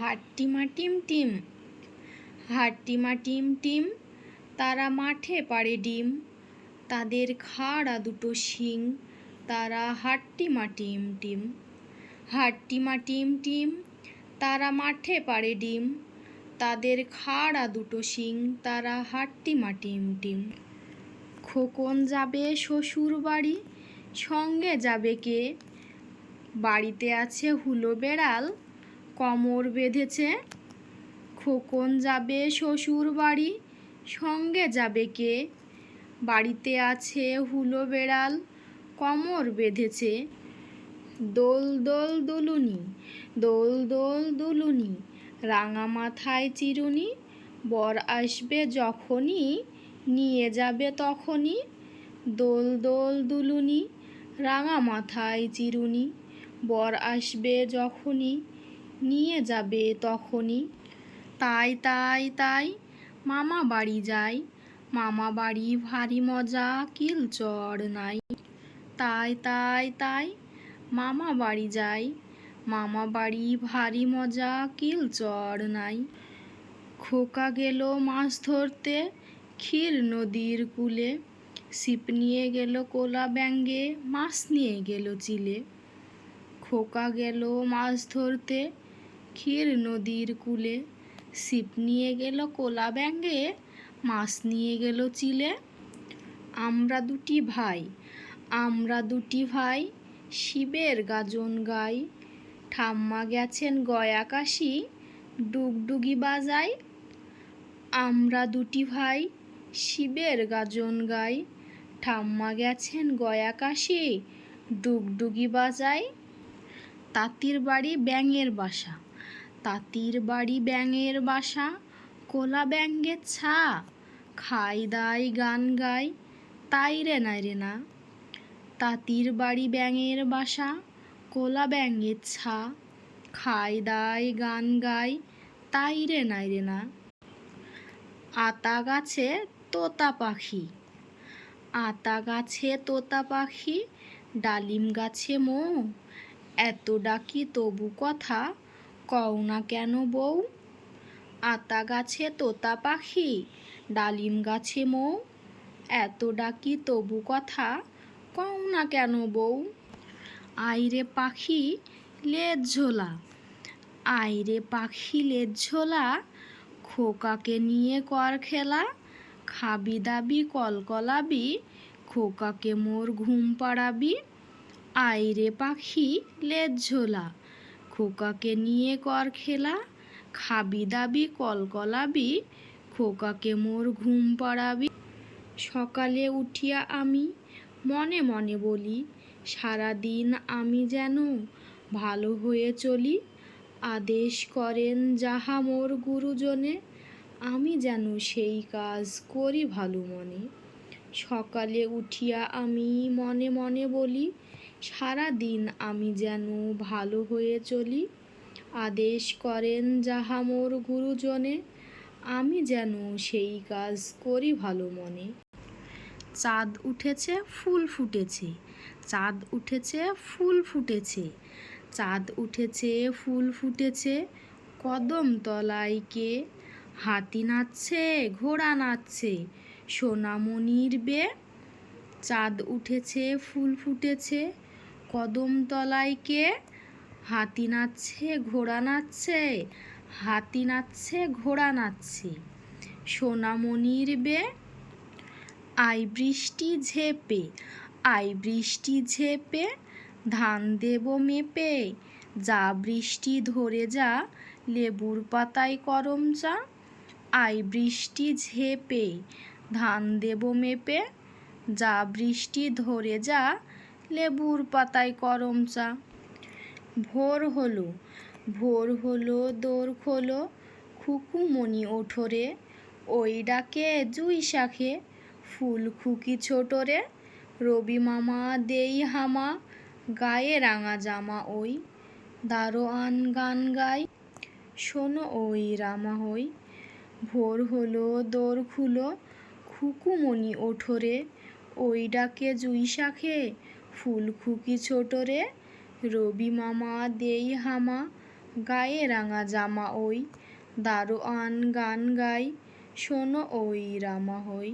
হাট্টিমা টিম টিম হাট্টিমা টিম টিম তারা মাঠে পাড়ে ডিম, তাদের খাড়া দুটো শিং, তারা হাট্টিমা টিম টিম হাট্টিমা টিম টিম তারা মাঠে পাড়ে ডিম, তাদের খাড়া দুটো শিং, তারা হাট্টিমা টিম টিম খোকন যাবে শ্বশুর বাড়ি, সঙ্গে যাবে কে? বাড়িতে আছে হুলো বেড়াল কমর বেঁধেছে। খোকন যাবে শ্বশুর বাড়ি, সঙ্গে যাবে কে? বাড়িতে আছে হুলো বেড়াল, কমর বেঁধেছে। দোল দোল দুলুনি, দোল দোল দুলুনি, রাঙা মাথায় চিরুনি, বর আসবে যখনই, নিয়ে যাবে তখনই। দোল দোল দুলুনি, রাঙা মাথায় চিরুনি, বর আসবে যখনই নিয়ে যাবে তখনই। তাই তাই তাই মামা বাড়ি যাই। মামা বাড়ি ভারী মজা, কিল চড় নাই। তাই তাই তাই মামা বাড়ি যাই। মামা বাড়ি ভারী মজা, কিল চড় নাই। খোকা গেল মাছ ধরতে ক্ষীর নদীর কূলে। ছিপ নিয়ে গেল কোলা ব্যাঙ্গে, মাছ নিয়ে গেল চিলে। খোকা গেল মাছ ধরতে ক্ষীর নদীর কূলে ছিপ নিয়ে গেল কোলা ব্যাঙ্গে, মাছ নিয়ে গেল চিলে। আমরা দুটি ভাই, আমরা দুটি ভাই, শিবের গাজন গাই। ঠাম্মা গেছেন গয়াকাশি ডুগডুগি বাজাই। আমরা দুটি ভাই, শিবের গাজন গাই। ঠাম্মা গেছেন গয়াকাশি ডুগডুগি বাজাই। তাঁতির বাড়ি ব্যাঙের বাসা। তাঁতির বাড়ি ব্যাঙের বাসা, কোলা ব্যাঙ্গের ছা, খাই দাই গান গাই, তাই রে নাই রে না। তাঁতির বাড়ি ব্যাঙের বাসা, কোলা ব্যাঙ্গের ছা, খাই দাই গান গাই, তাই রে নাই রে না। আতা গাছে তোতা পাখি, আতা গাছে তোতা পাখি, ডালিম গাছে মৌ, এত ডাকি তবু কথা কও না কেন বউ? আতা গাছে তোতা পাখি, ডালিম গাছে মৌ। এত ডাকি তবু কথা, কও না কেন বউ? আইরে পাখি, লেজ ঝোলা। আইরে পাখি, লেজ ঝোলা। খোকাকে নিয়ে কর খেলা। খাবি দাবি কলকলাবি খোকাকে মোর ঘুম পাড়াবি। আইরে পাখি, লেজ ঝোলা। খোকাকে নিয়ে কর খেলা, খাবি দাবি কলকলাবি খোকাকে মোর ঘুম পাড়াবি। সকালে উঠিয়া আমি মনে মনে বলি, সারাদিন আমি যেন ভালো হয়ে চলি, আদেশ করেন যাহা মোর গুরুজনে, আমি যেন সেই কাজ করি ভালো মনে। সকালে উঠিয়া আমি মনে মনে বলি সারা দিন আমি যেন ভালো হয়ে চলি। আদেশ করেন যাহা মোর গুরুজনে, আমি যেন সেই কাজ করি ভালো মনে। চাঁদ উঠেছে, ফুল ফুটেছে, চাঁদ উঠেছে, ফুল ফুটেছে, চাঁদ উঠেছে, ফুল ফুটেছে, কদম তলায় কে? হাতি নাচছে, ঘোড়া নাচছে, সোনামণির বে? চাঁদ উঠেছে, ফুল ফুটেছে কদম তলায় কে হাতি নাচছে, ঘোড়া নাচছে, হাতি নাচছে, ঘোড়া নাচছে। সোনামণির বে, আই বৃষ্টি ঝেপে, আই বৃষ্টি ঝেপে, ধান দেব মেপে, যা বৃষ্টি ধরে যা, লেবুর পাতায় করম চা, আই বৃষ্টি ঝেপে, ধান দেব মেপে, যা বৃষ্টি ধরে যা লেবুর পাতায় করম চা। ভোর হলো ভোর হলো, দোর খোলো, খুকুমণি ওঠরে ওই ডাকে জুই শাখে, ফুল খুকি ছোটরে রবি মামা দেই হামা, গায়ে রাঙা জামা ওই, দারোয়ান গান গাই, শোনো ওই রামা হই। ভোর হলো, দোর খুলো, খুকুমণি ওঠরে ওই ডাকে জুই শাখে ফুল খুকি ছোটরে রবি মামা, দেই হামা, গায়ে রাঙা জামা ওই। দারোয়ান গান গাই, শোনো ওই রামা হই।